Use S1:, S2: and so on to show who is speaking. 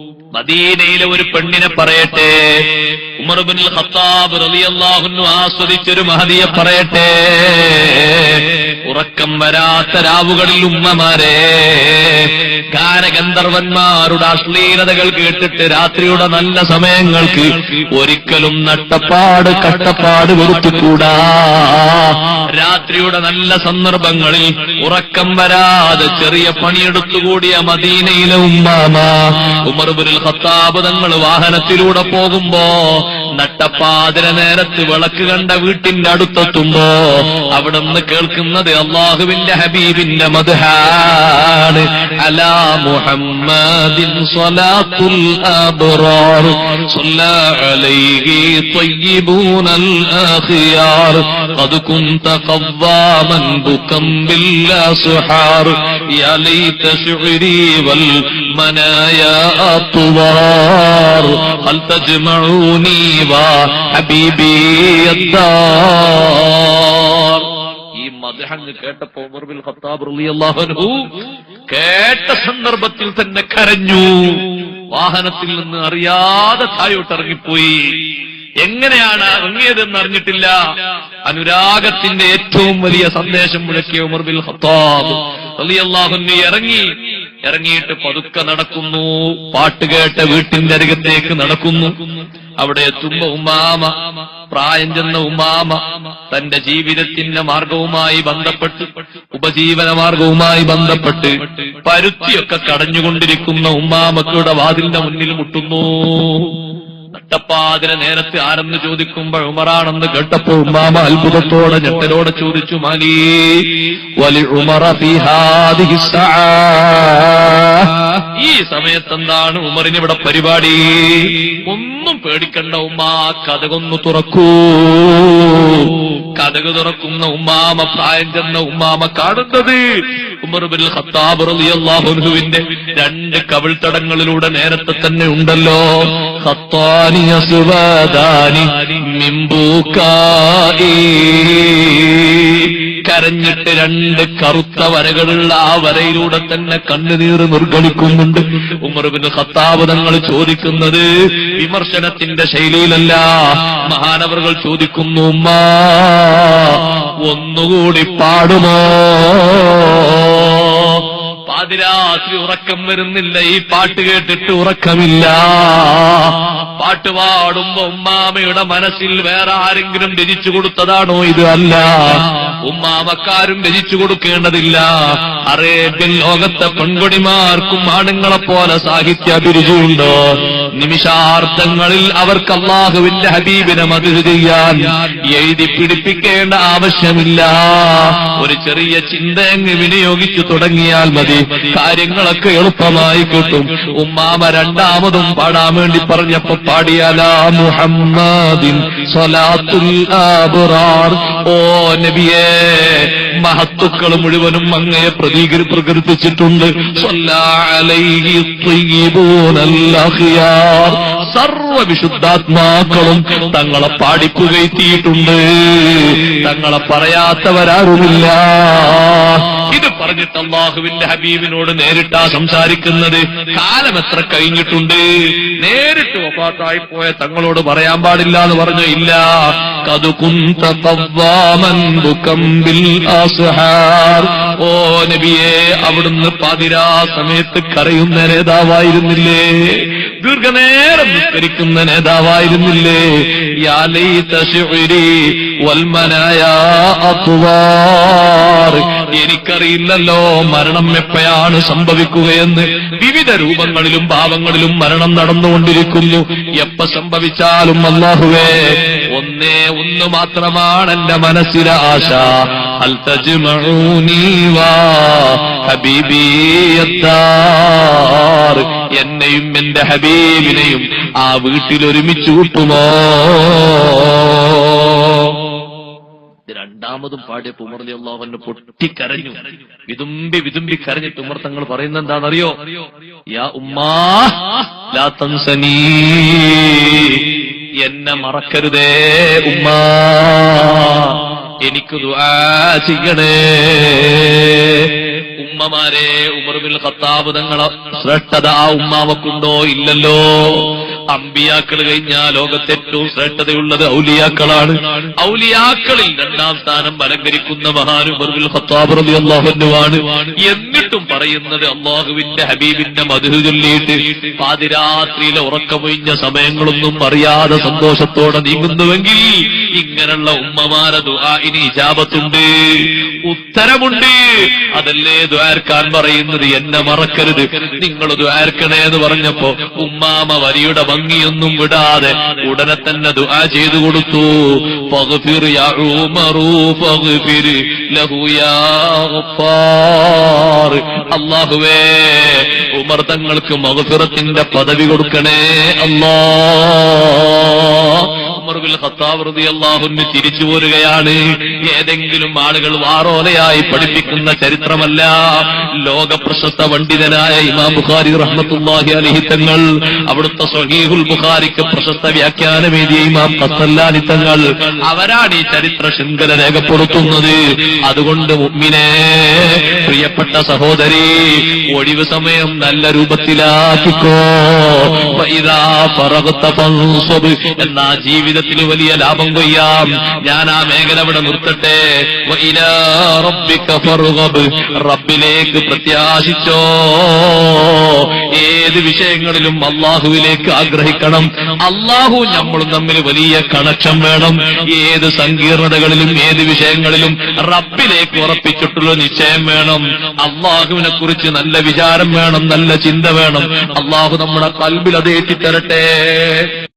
S1: മദീനയിലെ ഒരു പെണ്ണിനെ പറയട്ടെ. ഉമർബിൻ ഖത്താബ് റളിയല്ലാഹു ആസ്വദിച്ചൊരു മഹതിയെ പറയട്ടെ. ഉറക്കം വരാത്ത രാവുകളിൽ ഉമ്മമാരെ. ഗാനഗന്ധർവന്മാരുടെ അശ്ലീലതകൾ കേട്ടിട്ട് രാത്രിയുടെ നല്ല സമയങ്ങൾക്ക് ഒരിക്കലും നട്ടപ്പാട് കട്ടപ്പാട് കൊടുത്തുകൂടാ. രാത്രിയുടെ നല്ല സന്ദർഭങ്ങളിൽ ഉറക്കം വരാതെ ചെറിയ പണിയെടുത്തുകൂടിയ മദീനയിലെ ഉമ്മാമ ഉമർബുൽ ഖത്താബ് തങ്ങൾ വാഹനത്തിലൂടെ പോകുമ്പോ നട്ടപ്പാതിര നേരത്ത് വിളക്ക് കണ്ട വീട്ടിന്റെ അടുത്തെത്തുമ്പോ അവിടെ നിന്ന് കേൾക്കുന്നത് അള്ളാഹുവിന്റെ ഹബീബിന്റെ മധുഹാണ് അലാ മുഹമ്മദിൻ സ്വലാത്തുൽ അബ്റാർ صلى عليه طيبون الآخيار قد كنت قواما بكا بالأسحار يا ليت شعري والمنايا أطوار هل تجمعوني وحبيبي الدار ഈ മദഹങ്ങ് കേട്ടപ്പോ ഉമർ ബിൻ ഖത്താബ് റളിയല്ലാഹു അൻഹു കേട്ട സന്ദർഭത്തിൽ തന്നെ കരഞ്ഞു വാഹനത്തിൽ നിന്ന് അറിയാതെ തായോട്ടിറങ്ങിപ്പോയി എങ്ങനെയാണ് ഇറങ്ങിയതെന്ന് അറിഞ്ഞിട്ടില്ല അനുരാഗത്തിന്റെ ഏറ്റവും വലിയ സന്ദേശം മുഴക്കിയ ഉമർ ബിൻ ഖത്താബ് റളിയല്ലാഹു ഇറങ്ങി ഇറങ്ങിയിട്ട് പതുക്കെ നടക്കുന്നു. പാട്ട് കേട്ട വീട്ടിന്റെ അരികത്തേക്ക് നടക്കുന്നു. അവിടെ എത്തുമ്പോ ഉമ്മാമ പ്രായം ചെന്ന ഉമ്മാമ തന്റെ ജീവിതത്തിന്റെ മാർഗവുമായി ബന്ധപ്പെട്ട് ഉപജീവന മാർഗവുമായി ബന്ധപ്പെട്ട് പരുത്തിയൊക്കെ കടഞ്ഞുകൊണ്ടിരിക്കുന്ന ഉമ്മാമക്കയുടെ വാതിലിന്റെ മുന്നിൽ മുട്ടുന്നു. നട്ടപ്പാതിര നേരത്തെ ആരെന്ന് ചോദിക്കുമ്പോൾ ഉമറാണെന്ന് കേട്ടപ്പോ ഉമ്മാമ അത്ഭുതത്തോടെ ഞെട്ടലോടെ ചോദിച്ചു മാലി വലി ഉമറ ഫീ ഹാദിഹി സആ. ഈ സമയത്ത് എന്താണ് ഉമറിന് ഇവിടെ പരിപാടി? ഒന്നും പേടിക്കണ്ട ഉമ്മ കഥകൊന്ന് തുറക്കൂ. കഥക് തുറക്കുന്ന ഉമ്മാമ പ്രായം ചെന്ന ഉമ്മാമ കാണുന്നത് ഉമർ ബിൻ ഖത്താബ് രണ്ട് കവിൾത്തടങ്ങളിലൂടെ നേരത്തെ തന്നെ ഉണ്ടല്ലോ. ഖത്താനി അസ്വദാനി കരഞ്ഞിട്ട് രണ്ട് കറുത്ത വരകളുള്ള ആ വരയിലൂടെ തന്നെ കണ്ണുനീർ നിർഗണിക്കുന്നുണ്ട്. ഉമർബിന് ഖത്താബ് തങ്ങൾ ചോദിക്കുന്നത് വിമർശനത്തിന്റെ ശൈലിയിലല്ല. മഹാനവറുകൾ ചോദിക്കുന്നു ഉമ്മ ഒന്നുകൂടി പാടുമോ? പാതിരാത്രി ഉറക്കം വരുന്നില്ല. ഈ പാട്ട് കേട്ടിട്ട് ഉറക്കമില്ല. പാട്ട് പാടുമ്പോ ഉമ്മാമയുടെ മനസ്സിൽ വേറെ ആരെങ്കിലും രചിച്ചു കൊടുത്തതാണോ ഇത് അല്ല. ഉമ്മാമക്കാരും രചിച്ചു കൊടുക്കേണ്ടതില്ല. അറേബ്യൻ ലോകത്തെ പെൺകൊടിമാർക്കും ആണുങ്ങളെ പോലെ സാഹിത്യ അഭിരുചിയുണ്ടോ? നിമിഷാർത്ഥങ്ങളിൽ അവർക്ക് അള്ളാഹുവിന്റെ ഹബീബിനെ മതിരു ചെയ്യാൻ എഴുതി പിടിപ്പിക്കേണ്ട ആവശ്യമില്ല. ഒരു ചെറിയ ചിന്തയങ്ങ് വിനിയോഗിച്ചു തുടങ്ങിയാൽ മതി. കാര്യങ്ങളൊക്കെ എളുപ്പമായി കിട്ടും. ഉമ്മാമ രണ്ടാമതും പാടാൻ വേണ്ടി പറഞ്ഞപ്പോ പാടിയാലാ മുഹമ്മദിൻ സ്വലാത്തുൽ അബ്റാർ ഓ നബിയേ മഹത്തുക്കൾ മുഴുവനും അങ്ങയെ പ്രതീകരി പ്രകൃതിച്ചിട്ടുണ്ട് സർവവിശുദ്ധാത്മാക്കളും തങ്ങളെ പാടിപ്പുകയത്തിയിട്ടുണ്ട് തങ്ങളെ പറയാത്തവരാരുമില്ല. ഇത് പറഞ്ഞിട്ട് അള്ളാഹുവിന്റെ ഹബീബിനോട് നേരിട്ടാ സംസാരിക്കുന്നത്. കാലം എത്ര കഴിഞ്ഞിട്ടുണ്ട്? നേരിട്ട് ഒപ്പാട്ടായി പോയ തങ്ങളോട് പറയാൻ പാടില്ല എന്ന് പറഞ്ഞു ഇല്ല. ഓ നബിയെ അവിടുന്ന് പതിരാ സമയത്ത് കരയുന്ന നേതാവായിരുന്നില്ലേ? ദീർഘനേരം നിസ്കരിക്കുന്ന നേതാവായിരുന്നില്ലേ? യാ തശുരി വൽമനായാ അത്വാർ. എനിക്കറിയില്ലല്ലോ മരണം എപ്പോഴാണ് സംഭവിക്കുകയെന്ന്. വിവിധ രൂപങ്ങളിലും ഭാവങ്ങളിലും മരണം നടന്നുകൊണ്ടിരിക്കുന്നു. എപ്പ സംഭവിച്ചാലും അല്ലാഹുവേ ഒന്നേ ഒന്ന് മാത്രമാണ് എന്റെ മനസ്സിലെ. എന്നെയും എന്റെ ഹബീബിനെയും ആ വീട്ടിൽ ഒരുമിച്ച് കൂട്ടുമോ? രണ്ടാമതും പാടിയപ്പോ ഉമർലി അള്ളാഹുവിന് പൊട്ടിക്കരഞ്ഞു. വിതുമ്പി വിതുമ്പി കരഞ്ഞിട്ട് ഉമർ തങ്ങൾ പറയുന്ന എന്താണെന്നറിയോ? യാ ഉമ്മാ ലാ തൻസനീ എന്നെ മറക്കരുതേ ഉമ്മാ എനിക്ക് ദുആ ചെയ്യണേ. ഉമ്മമാരെ ഉമർബിൽ ഖത്താബ് തങ്ങളെ ശ്രേഷ്ഠത ആ ഉമ്മാവക്കുണ്ടോ? ഇല്ലല്ലോ. അമ്പിയാക്കൾ കഴിഞ്ഞാൽ ലോകത്തെ ഏറ്റവും ശ്രേഷ്ഠതയുള്ളത് ഔലിയാക്കളാണ്. ഔലിയാക്കളിൽ രണ്ടാം സ്ഥാനം അലങ്കരിക്കുന്ന മഹാനുബർബിൽ ഖത്താബ് റബി അള്ളാഹുനുവാണ് എന്നിട്ടും പറയുന്നത് അള്ളാഹുവിന്റെ ഹബീബിന്റെ മധുര ചൊല്ലിയിട്ട് പാതിരാത്രിയിലെ ഉറക്കമൊഴിഞ്ഞ സമയങ്ങളൊന്നും അറിയാതെ സന്തോഷത്തോടെ നീങ്ങുന്നുവെങ്കിൽ ഇങ്ങനെയുള്ള ഉമ്മമാരെ ദുആഇന് ഇജാബത്തുണ്ട്. ഉത്തരമുണ്ട്. അതല്ലേ ദ്വാർക്കാൻ പറയുന്നത്? എന്നെ മറക്കരുത്. നിങ്ങൾ ദ്വാർക്കണേ എന്ന് പറഞ്ഞപ്പോ ഉമ്മാമ വരിയുടെ ഭംഗിയൊന്നും വിടാതെ ഉടനെ തന്നെ ദുആ ചെയ്തു കൊടുത്തു. അള്ളാഹുവേ ഉമർ തങ്ങൾക്ക് മഗ്ഫിറത്തിന്റെ പദവി കൊടുക്കണേ. അല്ലാ ഉമർ ബിൻ ഖത്താബ് റളിയല്ലാഹുവിന് തിരിച്ചു പോരുകയാണ്. ഏതെങ്കിലും ആളുകൾ വാറോലയായി പഠിപ്പിക്കുന്ന ചരിത്രമല്ല. ലോക പ്രശസ്ത പണ്ഡിതനായ ഇമാം ബുഖാരി റഹ്മത്തുള്ളാഹി അലൈഹി തങ്ങൾ അവിടുത്തെ സ്വഹീഹുൽ ബുഖാരിക്ക് പ്രശസ്ത വ്യാഖ്യാനമേതിയ ഇമാം ഖസ്സല്ലാനി തങ്ങൾ അവരാണ് ഈ ചരിത്ര ശൃംഖല രേഖപ്പെടുത്തുന്നത്. അതുകൊണ്ട് മുഅ്മിനെ പ്രിയപ്പെട്ട സഹോദരി ഒഴിവ് സമയം നല്ല രൂപത്തിലാക്കിക്കോ. ഫറഗ്ത ഫൻസബ് എന്നാ ജീവിതത്തിൽ വലിയ ലാഭം കൊയ്യാം. ഞാൻ ആ മേഖല ഇവിടെ നിർത്തട്ടെ. റബ്ബിലേക്ക് പ്രത്യാശിച്ചോ. ഏത് വിഷയങ്ങളിലും അള്ളാഹുവിലേക്ക് ആഗ്രഹിക്കണം. അള്ളാഹു നമ്മളും തമ്മിൽ വലിയ കണക്ഷൻ വേണം. ഏത് സങ്കീർണതകളിലും ഏത് വിഷയങ്ങളിലും റബ്ബിലേക്ക് ഉറപ്പിച്ചിട്ടുള്ള നിശ്ചയം വേണം. അള്ളാഹുവിനെ കുറിച്ച് നല്ല വിചാരം വേണം നല്ല ചിന്ത വേണം. അള്ളാഹു നമ്മുടെ കൽബിൽ അത്